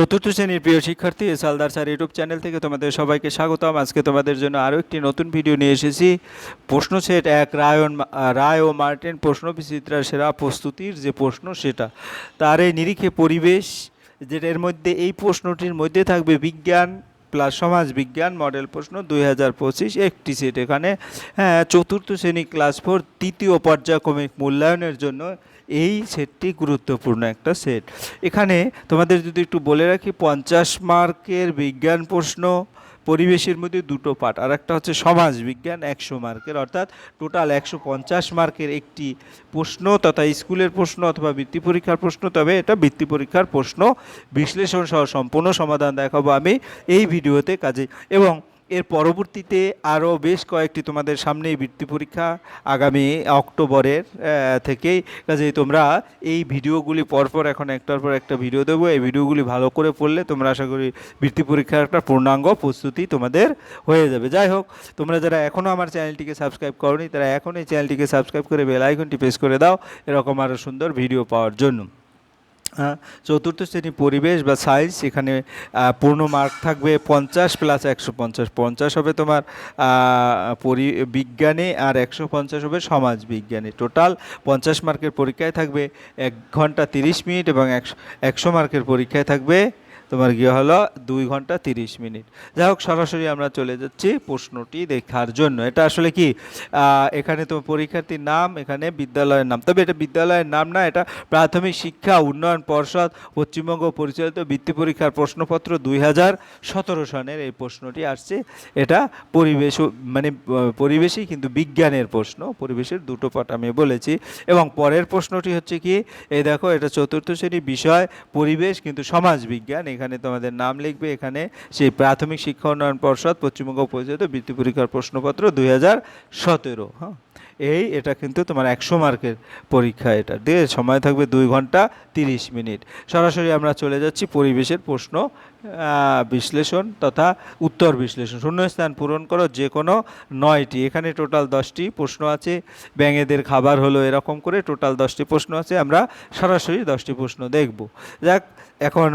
চতুর্থ শ্রেণির প্রিয় শিক্ষার্থী সালদার স্যার ইউটিউব চ্যানেল থেকে তোমাদের সবাইকে স্বাগতম। আজকে তোমাদের জন্য আরও একটি নতুন ভিডিও নিয়ে এসেছি। প্রশ্ন সেট এক, রায়ন রায় ও মার্টিন প্রশ্ন বিচিত্রার সেরা প্রস্তুতির যে প্রশ্ন সেটা, তার এই নিরিখে পরিবেশ, যেটা এর মধ্যে এই প্রশ্নটির মধ্যে থাকবে বিজ্ঞান প্লাস সমাজ বিজ্ঞান মডেল প্রশ্ন দুই হাজার পঁচিশ, একটি সেট এখানে। হ্যাঁ চতুর্থ শ্রেণি ক্লাস ফোর, তৃতীয় পর্যায়ক্রমিক মূল্যায়নের জন্য এই সেটটি গুরুত্বপূর্ণ একটা সেট। এখানে তোমাদের যদি একটু বলে রাখি, পঞ্চাশ মার্কের বিজ্ঞান প্রশ্ন পরিবেশের মধ্যে দুটো পার্ট আর একটা হচ্ছে সমাজ বিজ্ঞান একশো মার্কের, অর্থাৎ টোটাল একশো পঞ্চাশ মার্কের একটি প্রশ্ন তথা স্কুলের প্রশ্ন অথবা বৃত্তি পরীক্ষার প্রশ্ন, তবে এটা বৃত্তি পরীক্ষার প্রশ্ন বিশ্লেষণ সহ সম্পূর্ণ সমাধান দেখাবো আমি এই ভিডিওতে কাজে। এবং এর পরবর্তীতে আরও বেশ কয়েকটি তোমাদের সামনেই বৃত্তি পরীক্ষা আগামী অক্টোবরের থেকেই। কাজেই তোমরা এই ভিডিওগুলি পরপর এখন একটার পর একটা ভিডিও দেবো। এই ভিডিওগুলি ভালো করে পড়লে তোমরা আশা করি বৃত্তি পরীক্ষার একটা পূর্ণাঙ্গ প্রস্তুতি তোমাদের হয়ে যাবে। যাই হোক, তোমরা যারা এখনও আমার চ্যানেলটিকে সাবস্ক্রাইব করনি, তারা এখন এই চ্যানেলটিকে সাবস্ক্রাইব করে বেল আইকনটি প্রেস করে দাও। এরকম আরও সুন্দর ভিডিও পাওয়ার জন্য। চতুর্থ শ্রেণি পরিবেশ বা সায়েন্স এখানে পূর্ণ মার্ক থাকবে পঞ্চাশ প্লাস একশো পঞ্চাশ। পঞ্চাশ হবে তোমার পরি, বিজ্ঞানে আর একশো পঞ্চাশ হবে সমাজ বিজ্ঞানে টোটাল পঞ্চাশ মার্কের পরীক্ষায় থাকবে এক ঘণ্টা তিরিশ মিনিট এবং একশো একশো মার্কের পরীক্ষায় থাকবে তোমার গিয়ে হলো? দুই ঘণ্টা তিরিশ মিনিট। যাই হোক, সরাসরি আমরা চলে যাচ্ছি প্রশ্নটি দেখার জন্য। এটা আসলে কি? এখানে তোমার পরীক্ষার্থীর নাম, এখানে বিদ্যালয়ের নাম। তবে এটা বিদ্যালয়ের নাম না, এটা প্রাথমিক শিক্ষা, উন্নয়ন পর্ষদ, পশ্চিমবঙ্গ পরিচালিত বৃত্তি পরীক্ষার প্রশ্নপত্র দুই হাজার সতেরো সনের এই প্রশ্নটি আসছে। এটা পরিবেশ মানে পরিবেশই কিন্তু বিজ্ঞানের প্রশ্ন। পরিবেশের দুটো পাঠ আমি বলেছি। এবং পরের প্রশ্নটি হচ্ছে কি? এই দেখো, এটা চতুর্থ শ্রেণি বিষয়, পরিবেশ কিন্তু সমাজ বিজ্ঞান। এখানে তোমাদের নাম লিখবে। এখানে সেই প্রাথমিক শিক্ষা উন্নয়ন পর্ষদ পশ্চিমবঙ্গ পরিচালিত বৃত্তি পরীক্ষার প্রশ্নপত্র দুই হাজার সতেরো হ্যাঁ? এই, এটা কিন্তু তোমার একশো মার্কের পরীক্ষা এটা। দিয়ে সময় থাকবে দুই ঘণ্টা তিরিশ মিনিট। সরাসরি আমরা চলে যাচ্ছি পরিবেশের প্রশ্ন বিশ্লেষণ তথা উত্তর বিশ্লেষণ। শূন্যস্থান পূরণ করো যে কোনো নয়টি। এখানে টোটাল দশটি প্রশ্ন আছে। ব্যাঙেদের খাবার হলো এরকম করে টোটাল দশটি প্রশ্ন আছে। আমরা সরাসরি দশটি প্রশ্ন দেখব। যাক, এখন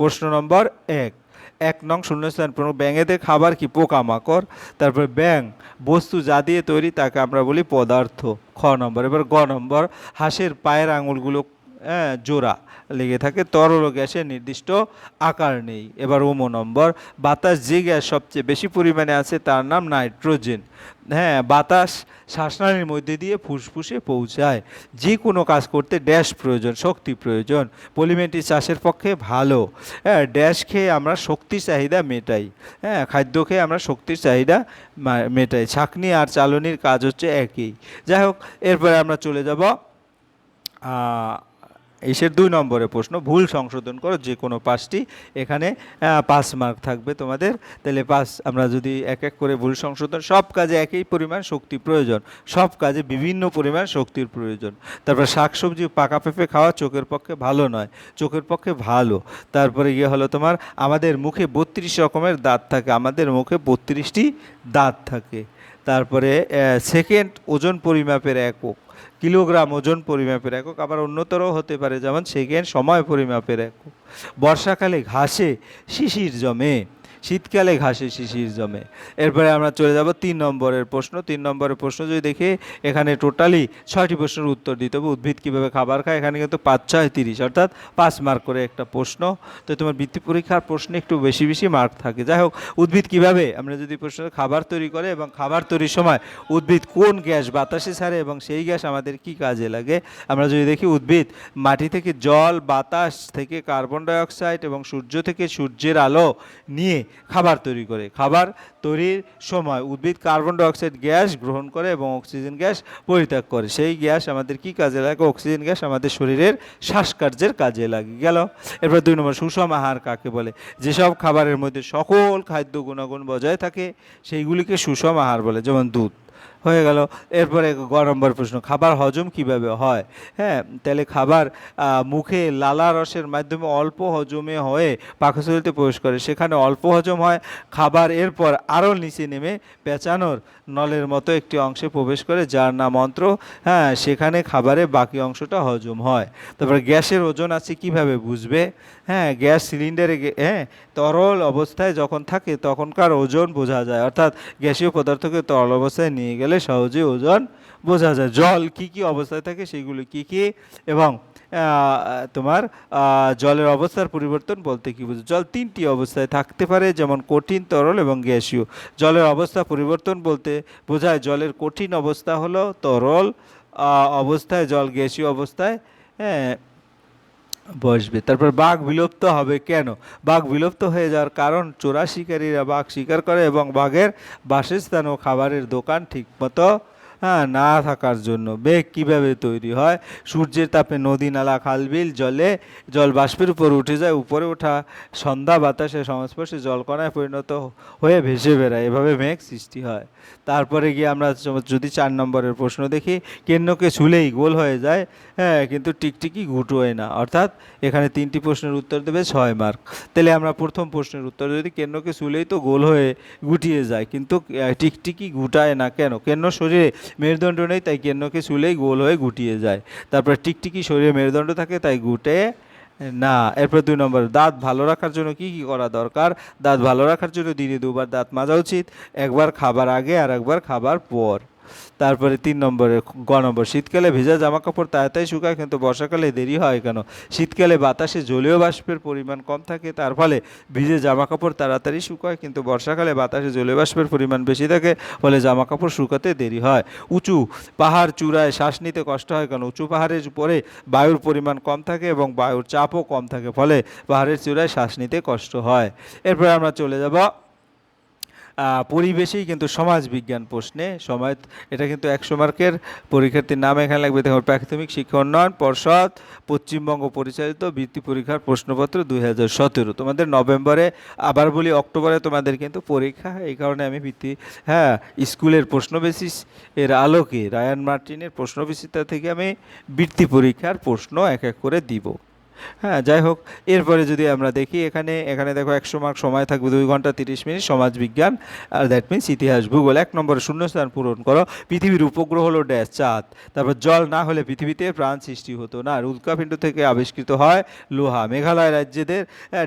প্রশ্ন নম্বর এক। এক নং শূন্যস্থান পূরণ ব্যাঙেদের খাবার কি? পোকামাকড়। তারপরে ব্যাং বস্তু যা দিয়ে তৈরি তাকে আমরা বলি পদার্থ। খ নম্বর। এবার গ নম্বর। হাঁসের পায়ের আঙুলগুলো জোড়া লেগে থাকে। তরল ও গ্যাসের নির্দিষ্ট আকার নেই। এবার ওমো নম্বর, বাতাস যে গ্যাস সবচেয়ে বেশি পরিমাণে আছে তার নাম নাইট্রোজেন। হ্যাঁ বাতাস শ্বাসনালীর মধ্যে দিয়ে ফুসফুসে পৌঁছায়। যে কোনো কাজ করতে ড্যাশ প্রয়োজন, শক্তি প্রয়োজন। পলিমেন্টি চাষের পক্ষে ভালো। হ্যাঁ ড্যাশ খেয়ে আমরা শক্তির চাহিদা মেটাই। হ্যাঁ খাদ্য খেয়ে আমরা শক্তির চাহিদা মেটাই। ছাকনি আর চালনির কাজ হচ্ছে একই। যাই হোক, এরপরে আমরা চলে যাব এসের দুই নম্বরের প্রশ্ন, ভুল সংশোধন করো, যে কোনো পাঁচটি এখানে পাঁচ মার্ক থাকবে তোমাদের। তাহলে পাঁচ, আমরা যদি এক এক করে ভুল সংশোধন, সব কাজে একই পরিমাণ শক্তি প্রয়োজন। সব কাজে বিভিন্ন পরিমাণ শক্তির প্রয়োজন। তারপর শাকসবজি পাকা পেঁপে খাওয়া চোখের পক্ষে ভালো নয়, চোখের পক্ষে ভালো। তারপরে গিয়ে হলো তোমার, আমাদের মুখে বত্রিশ রকমের দাঁত থাকে, আমাদের মুখে বত্রিশটি দাঁত থাকে। তারপরে সেকেন্ড ওজন পরিমাপের একক কিলোগ্রাম ওজন পরিমাপের একক, আবার অন্যতর হতে পারে, যেমন সেকেন্ড সময় পরিমাপের একক। বর্ষাকালে ঘাসে শিশির জমে। শীতকালে ঘাসে শিশির জমে। এরপরে আমরা চলে যাব তিন নম্বরের প্রশ্ন। তিন নম্বরের প্রশ্ন যদি দেখি, এখানে টোটালি ছয়টি প্রশ্নের উত্তর দিতে হবে। উদ্ভিদ কীভাবে খাবার খায়? এখানে কিন্তু পাঁচ, ছয়, তিরিশ, অর্থাৎ পাঁচ মার্ক করে একটা প্রশ্ন। তো তোমার বৃত্তি পরীক্ষার প্রশ্নে একটু বেশি বেশি মার্ক থাকে। যাই হোক, উদ্ভিদ কীভাবে? আমরা যদি প্রশ্ন খাবার তৈরি করে এবং খাবার তৈরির সময় উদ্ভিদ কোন গ্যাস বাতাসে ছাড়ে এবং সেই গ্যাস আমাদের কি কাজে লাগে? আমরা যদি দেখি, উদ্ভিদ মাটি থেকে জল, বাতাস থেকে কার্বন ডাইঅক্সাইড এবং সূর্য থেকে সূর্যের আলো নিয়ে খাবার তৈরি করে। খাবার তৈরির সময় উদ্ভিদ কার্বন ডাইঅক্সাইড গ্যাস গ্রহণ করে এবং অক্সিজেন গ্যাস পরিত্যাগ করে। সেই গ্যাস আমাদের কি কাজে লাগে? অক্সিজেন গ্যাস আমাদের শরীরের শ্বাসকার্যের কাজে লাগে। গেল। এরপর দুই নম্বর, সুষম আহার কাকে বলে? যেসব খাবারের মধ্যে সকল খাদ্য গুণাগুণ বজায় থাকে, সেইগুলিকে সুষম আহার বলে, যেমন দুধ। হয়ে গেল। এরপরে গ নম্বর প্রশ্ন, খাবার হজম কীভাবে হয়? হ্যাঁ তাহলে খাবার মুখে লালা রসের মাধ্যমে অল্প হজমে হয়ে পাকস্থলিতে প্রবেশ করে। সেখানে অল্প হজম হয়, খাবার এরপর আরও নিচে নেমে পেঁচানোর নলের মতো একটি অংশে প্রবেশ করে, যার নাম অন্ত্র হ্যাঁ সেখানে খাবারের বাকি অংশটা হজম হয়। তারপর গ্যাসের ওজন আছে কীভাবে বুঝবে? হ্যাঁ গ্যাস সিলিন্ডারে হ্যাঁ তরল অবস্থায় যখন থাকে, তখনকার ওজন বোঝা যায়। অর্থাৎ গ্যাসীয় পদার্থকে তরল অবস্থায় নিয়ে গেলে সহজে ওজন বোঝা যায়। জল কি কি অবস্থায় থাকে সেগুলো কি কি এবং তোমার জলের অবস্থার পরিবর্তন বলতে কি বুঝো? জল তিনটি অবস্থায় থাকতে পারে, যেমন কঠিন, তরল এবং গ্যাসীয়। জলের অবস্থা পরিবর্তন বলতে বোঝায় জলের কঠিন অবস্থা হলো তরল অবস্থায়, জল গ্যাসীয় অবস্থায় হ্যাঁ বসবে। তারপর বাঘ বিলুপ্ত হবে কেন? বাঘ বিলুপ্ত হয়ে যাওয়ার কারণ চোরা শিকারীরা বাঘ শিকার করে এবং বাঘের বাসস্থান ও খাবারের দোকান ঠিকমতো হ্যাঁ না থাকার জন্য। বেগ কীভাবে তৈরি হয়? সূর্যের তাপে নদী, নালা খালবিল জলে জল বাষ্পের উপর উঠে যায়, উপরে ওঠা সন্ধ্যা বাতাসে সংস্পর্শে জলকণায় পরিণত হয়ে ভেসে বেড়ায়। এভাবে মেঘ সৃষ্টি হয়। তারপরে গিয়ে আমরা যদি চার নম্বরের প্রশ্ন দেখি, কেন্দ্রকে ছুলেই গোল হয়ে যায় হ্যাঁ কিন্তু টিকটিকি ঘুটোয় না। অর্থাৎ এখানে তিনটি প্রশ্নের উত্তর দেবে ছয় মার্ক। তাহলে আমরা প্রথম প্রশ্নের উত্তর যদি কেন্দ্রকে ছুলেই তো গোল হয়ে গুটিয়ে যায়, কিন্তু টিকটিকি গুটায় না কেন? কেন্দ্র শরীরে মেরুদণ্ড নেই, তাই কেন্নকে শুলেই গোল হয়ে গুটিয়ে যায়। তারপর টিকটিকি শরীরে মেরুদণ্ড থাকে, তাই গুটে না। এরপর দুই নম্বর, দাঁত ভালো রাখার জন্য কি কি করা দরকার? দাঁত ভালো রাখার জন্য দিনে দুবার দাঁত মাজা উচিত, একবার খাবার আগে আর একবার খাবার পর। তারপরে তিন নম্বরে গ নম্বর, শীতকালে ভেজা জামা কাপড় তাড়াতাড়ি শুকায়, কিন্তু বর্ষাকালে দেরি হয় কেন? শীতকালে বাতাসে জলীয় বাষ্পের পরিমাণ কম থাকে, তার ফলে ভিজে জামা কাপড় তাড়াতাড়ি শুকায়, কিন্তু বর্ষাকালে বাতাসে জলীয় বাষ্পের পরিমাণ বেশি থাকে, ফলে জামা কাপড় শুকাতে দেরি হয়। উঁচু পাহাড় চূড়ায় শ্বাস নিতে কষ্ট হয় কেন? উঁচু পাহাড়ের উপরে বায়ুর পরিমাণ কম থাকে এবং বায়ুর চাপও কম থাকে, ফলে পাহাড়ের চূড়ায় শ্বাস নিতে কষ্ট হয়। এরপরে আমরা চলে যাব পরিবেশেই কিন্তু সমাজ বিজ্ঞান প্রশ্নে সময় এটা কিন্তু একশো মার্কের পরীক্ষার্থীর নাম এখানে লাগবে। দেখো প্রাথমিক শিক্ষা উন্নয়ন, পর্ষদ, পশ্চিমবঙ্গ পরিচালিত বৃত্তি পরীক্ষার প্রশ্নপত্র দুই হাজার সতেরো। তোমাদের নভেম্বরে, আবার বলি অক্টোবরে তোমাদের কিন্তু পরীক্ষা। এই কারণে আমি বৃত্তি হ্যাঁ স্কুলের প্রশ্ন বেসিস এর আলোকে, রায়ান মার্টিনের প্রশ্ন থেকে আমি বৃত্তি পরীক্ষার প্রশ্ন এক এক করে দিব। হ্যাঁ যাই হোক, এরপরে যদি আমরা দেখি, এখানে এখানে দেখো একশো মার্ক সময় থাকবে দুই ঘণ্টা তিরিশ মিনিট, সমাজবিজ্ঞান, আর দ্যাট মিনস ইতিহাস, ভূগোল, এক নম্বরে শূন্যস্থান পূরণ করো, পৃথিবীর উপগ্রহ হলো ড্যাশ, চাঁদ, তারপর জল না হলে পৃথিবীতে প্রাণ সৃষ্টি হতো না, আর উল্কাপিণ্ড থেকে আবিষ্কৃত হয় লোহা, মেঘালয় রাজ্যেদের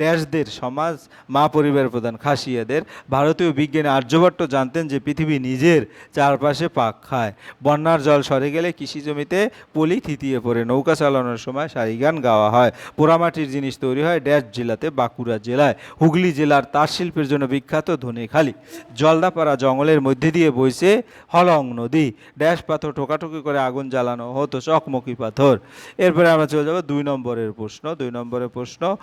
ড্যাশদের, সমাজ, মা পরিবার প্রধান, খাসিয়াদের, ভারতীয় বিজ্ঞানী আর্যভট্ট জানতেন যে পৃথিবী নিজের চারপাশে পাক খায়, বন্যার জল সরে গেলে কৃষি জমিতে পলি থিতিয়ে পড়ে, নৌকা চালানোর সময় সারি গান গাওয়া হয়। পোড়ামাটির জিনিস তৈরি হয় ড্যাশ জেলাতে, বাঁকুড়া জেলায়। হুগলি জেলার তাঁত শিল্পের জন্য বিখ্যাত ধনেখালি। জলদাপাড়া জঙ্গলের মধ্যে দিয়ে বইছে হলং নদী। ড্যাশ পাথর ঠোকাঠুকি করে আগুন জ্বালানো হতো চকমকি পাথর। এরপরে আমরা চলে যাব দুই নম্বরের প্রশ্ন। দুই নম্বরের প্রশ্ন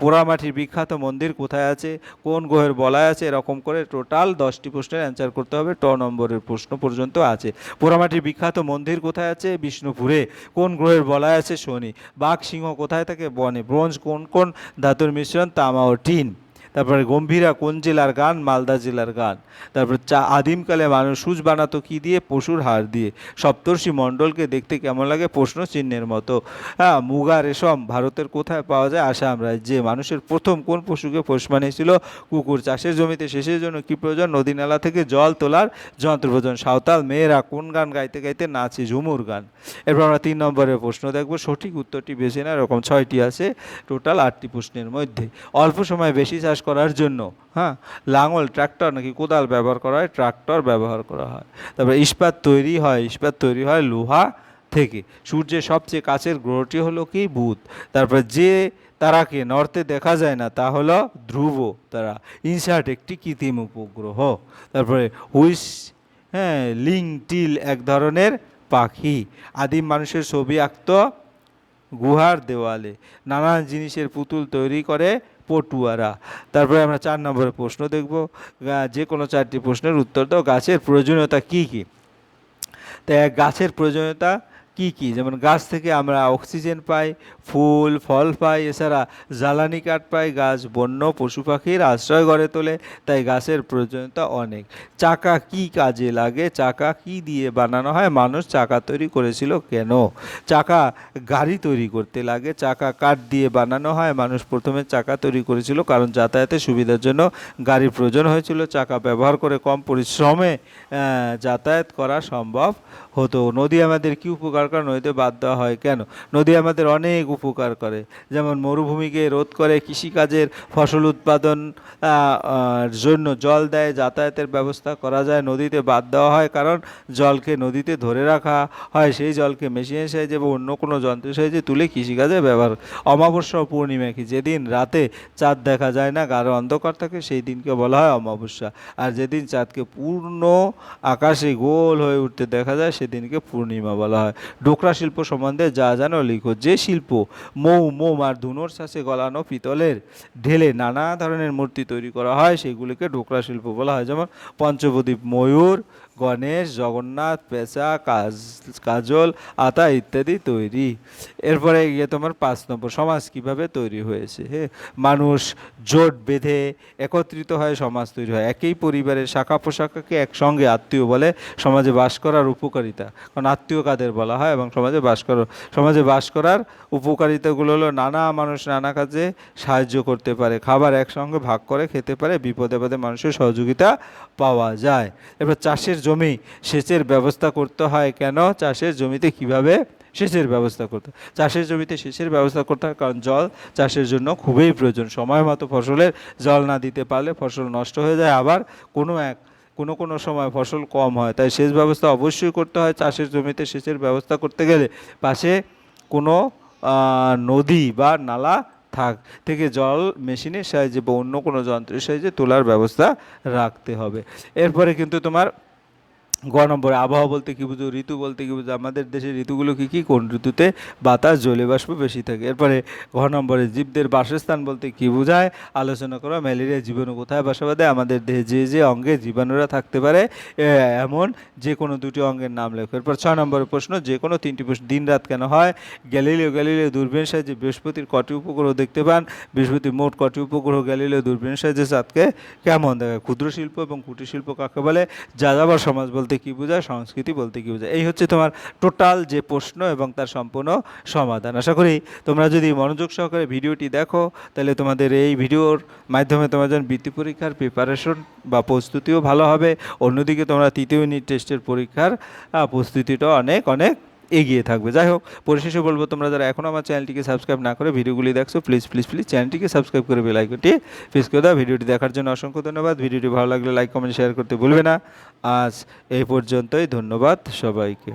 পোড়ামাটির বিখ্যাত মন্দির কোথায় আছে? কোন গ্রহের বলায় আছে? এরকম করে টোটাল দশটি প্রশ্নের অ্যান্সার করতে হবে। ট নম্বরের প্রশ্ন পর্যন্ত আছে। পোড়ামাটির বিখ্যাত মন্দির কোথায় আছে? বিষ্ণুপুরে। কোন গ্রহের বলায় আছে? শনি। বাঘ সিংহ কোথায় থাকে বনে ব্রোঞ্জ কোন কোন ধাতুর মিশ্রণ তামা ও টিন। তারপরে গম্ভীরা কোন জেলার গান? মালদা জেলার গান। তারপর চা আদিমকালে মানুষ সুচ বানাতো কি দিয়ে? পশুর হাড় দিয়ে। সপ্তর্ষি মণ্ডলকে দেখতে কেমন লাগে? প্রশ্ন চিহ্নের মতো। হ্যাঁ মুগা রেশম ভারতের কোথায় পাওয়া যায়? আসাম রাজ্যে। মানুষের প্রথম কোন পশুকে পোষ মানিয়েছিল? কুকুর চাষের জমিতে শেষের জন্য কি প্রয়োজন? নদী নালা থেকে জল তোলার যন্ত্র প্রয়োজন সাঁওতাল মেয়েরা কোন গান গাইতে গাইতে নাচে? ঝুমুর গান। এরপর আমরা তিন নম্বরের প্রশ্ন দেখব। সঠিক উত্তরটি বেছে না এরকম ছয়টি আছে। টোটাল আটটি প্রশ্নের মধ্যে। অল্প সময় বেশি চাষ করার জন্য। হ্যাঁ। লাঙল ট্রাক্টর নাকি কোদাল ব্যবহার করা হয়? ট্রাক্টর ব্যবহার করা হয়। তারপরে ইস্পাত তৈরি হয় ইস্পাত তৈরি হয় লোহা থেকে। সূর্যের সবচেয়ে কাছের গ্রহটি হলো কি? বুধ। তারপর যে তারাকে নর্থে দেখা যায় না তা হলো ধ্রুব তারা। ইনসার্ট একটি কৃত্রিম উপগ্রহ। তারপরে হুইস হ্যাঁ লিং টিল এক ধরনের পাখি। আদিম মানুষের ছবি আঁকত গুহার দেওয়ালে। নানান জিনিসের পুতুল তৈরি করে পটুয়ারা। তারপরে আমরা চার নম্বরের প্রশ্ন দেখব। যে কোনো চারটি প্রশ্নের উত্তর দাও। গাছের প্রয়োজনীয়তা কি কি? তাই গাছের প্রয়োজনীয়তা কি কি? যেমন গাছ থেকে আমরা অক্সিজেন পাই, ফুল, ফল পাই, এছাড়া জ্বালানি কাঠ পাই, গাছ, বন্য, পশু পাখির আশ্রয় গড়ে তোলে, তাই গাছের প্রয়োজনীয়তা অনেক। চাকা কি কাজে লাগে? চাকা কি দিয়ে বানানো হয়? মানুষ চাকা তৈরি করেছিল কেন? চাকা গাড়ি তৈরি করতে লাগে, চাকা কাঠ দিয়ে বানানো হয়। মানুষ প্রথমে চাকা তৈরি করেছিল কারণ যাতায়াতের সুবিধার জন্য গাড়ির প্রয়োজন হয়েছিল। চাকা ব্যবহার করে কম পরিশ্রমে যাতায়াত করা সম্ভব হতো। নদী আমাদের কি উপকার করে? নদীতে বাদ দেওয়া হয় কেন? নদী আমাদের অনেক উপকার করে। যেমন মরুভূমিকে রোধ করে কৃষিকাজের ফসল উৎপাদন জন্য জল দেয়, যাতায়াতের ব্যবস্থা করা যায়। নদীতে বাদ দেওয়া হয় কারণ জলকে নদীতে ধরে রাখা হয়। সেই জলকে মেশিনের সাহায্যে বা অন্য কোনো যন্ত্রের সাহায্যে তুলে কৃষিকাজে ব্যবহার অমাবস্যা পূর্ণিমা কি যেদিন রাতে চাঁদ দেখা যায় না, গাঢ় অন্ধকার থাকে, সেই দিনকে বলা হয় অমাবস্যা। আর যেদিন চাঁদকে পূর্ণ আকাশে গোল হয়ে উঠতে দেখা যায় সেদিনকে পূর্ণিমা বলা হয়। ডোকরা শিল্প সম্বন্ধে যা জানো লিখো। যে শিল্প মৌ, মোম আর ধুনোর শ্বাসে গলানো পিতলের ঢেলে নানা ধরনের মূর্তি তৈরি করা হয়, সেগুলিকে ডোকরা শিল্প বলা হয়। যেমন পঞ্চপ্রদীপ ময়ূর গণেশ, জগন্নাথ, পেঁচা, কাজ, কাজল, আতা ইত্যাদি তৈরি। এরপরে গিয়ে তোমার পাঁচ নম্বর, সমাজ কীভাবে তৈরি হয়েছে হ্যাঁ মানুষ জোট বেঁধে একত্রিত হয় সমাজ তৈরি হয়। একই পরিবারের শাখা পোশাখাকে একসঙ্গে আত্মীয় বলে সমাজে বাস করার উপকারিতা। কারণ আত্মীয় কাদের বলা হয় এবং সমাজে বাস করার সমাজে বাস করার উপকারিতাগুলো হলো নানা মানুষ নানা কাজে সাহায্য করতে পারে, খাবার একসঙ্গে ভাগ করে খেতে পারে, বিপদে আপদে মানুষের সহযোগিতা পাওয়া যায়। এবার চাষের জমি সেচের ব্যবস্থা করতে হয় কেন? চাষের জমিতে কীভাবে সেচের ব্যবস্থা করতে? চাষের জমিতে সেচের ব্যবস্থা করতে হয় কারণ জল চাষের জন্য খুবই প্রয়োজন। সময় মতো ফসলের জল না দিতে পারলে ফসল নষ্ট হয়ে যায়। আবার কোনো এক, কোনো কোনো সময় ফসল কম হয়। তাই সেচ ব্যবস্থা অবশ্যই করতে হয়। চাষের জমিতে সেচের ব্যবস্থা করতে গেলে পাশে কোনো নদী বা নালা থাক, থেকে জল মেশিনের সাহায্যে বা অন্য কোনো যন্ত্রের সাহায্যে তোলার ব্যবস্থা রাখতে হবে। এরপরে কিন্তু তোমার গ নম্বরে, আবহাওয়া বলতে কী বুঝো, ঋতু বলতে কী বুঝো, আমাদের দেশের ঋতুগুলো কী কী, কোন ঋতুতে বাতাস জলে বাষ্প বেশি থাকে? এরপরে ঘ নম্বরে, জীবদের বাসস্থান বলতে কি বোঝায়? আলোচনা করো, ম্যালেরিয়া জীবাণু কোথায় বাসা বাঁধে? আমাদের দেহে যে যে অঙ্গে জীবাণুরা থাকতে পারে এমন যে কোনো দুটি অঙ্গের নাম লেখো। এরপর ছয় নম্বরের প্রশ্ন, যে কোনো তিনটি প্রশ্ন দিন রাত কেন হয়? গ্যালিলিও গ্যালিলিও দূরবীন সাহায্যে বৃহস্পতির কটি উপগ্রহ দেখতে পান? বৃহস্পতির মোট কটি উপগ্রহ, গ্যালিলিও দূরবীন সাহায্যে চাঁদকে কেমন দেখায়? ক্ষুদ্র শিল্প এবং কুটির শিল্প কাকে বলে? যাযাবর সমাজ বলতে কি বোঝায়, সংস্কৃতি বলতে কি বোঝায়। এই হচ্ছে তোমার টোটাল যে প্রশ্ন এবং তার সম্পূর্ণ সমাধান। আশা করি তোমরা যদি মনোযোগ সহকারে ভিডিওটি দেখো, তাহলে তোমাদের এই ভিডিওর মাধ্যমে তোমার যেন বৃত্তি পরীক্ষার প্রিপারেশন বা প্রস্তুতিও ভালো হবে। অন্যদিকে তোমরা তৃতীয় ইউনিট টেস্টের পরীক্ষার প্রস্তুতিটা অনেক অনেক এগিয়ে থাকবে। যাই হোক, পরিশেষে বলব তোমরা যারা এখন আমার চ্যানেলটিকে সাবস্ক্রাইব না করে ভিডিওগুলি দেখছ প্লিজ প্লিজ প্লিজ চ্যানেলটিকে সাবস্ক্রাইব করে বেল আইকনটি প্রেস করে দাও। ভিডিওটি দেখার জন্য অসংখ্য ধন্যবাদ। ভিডিওটি ভালো লাগলে লাইক কমেন্ট শেয়ার করতে ভুলবে না। আজ এই পর্যন্তই। ধন্যবাদ সবাইকে।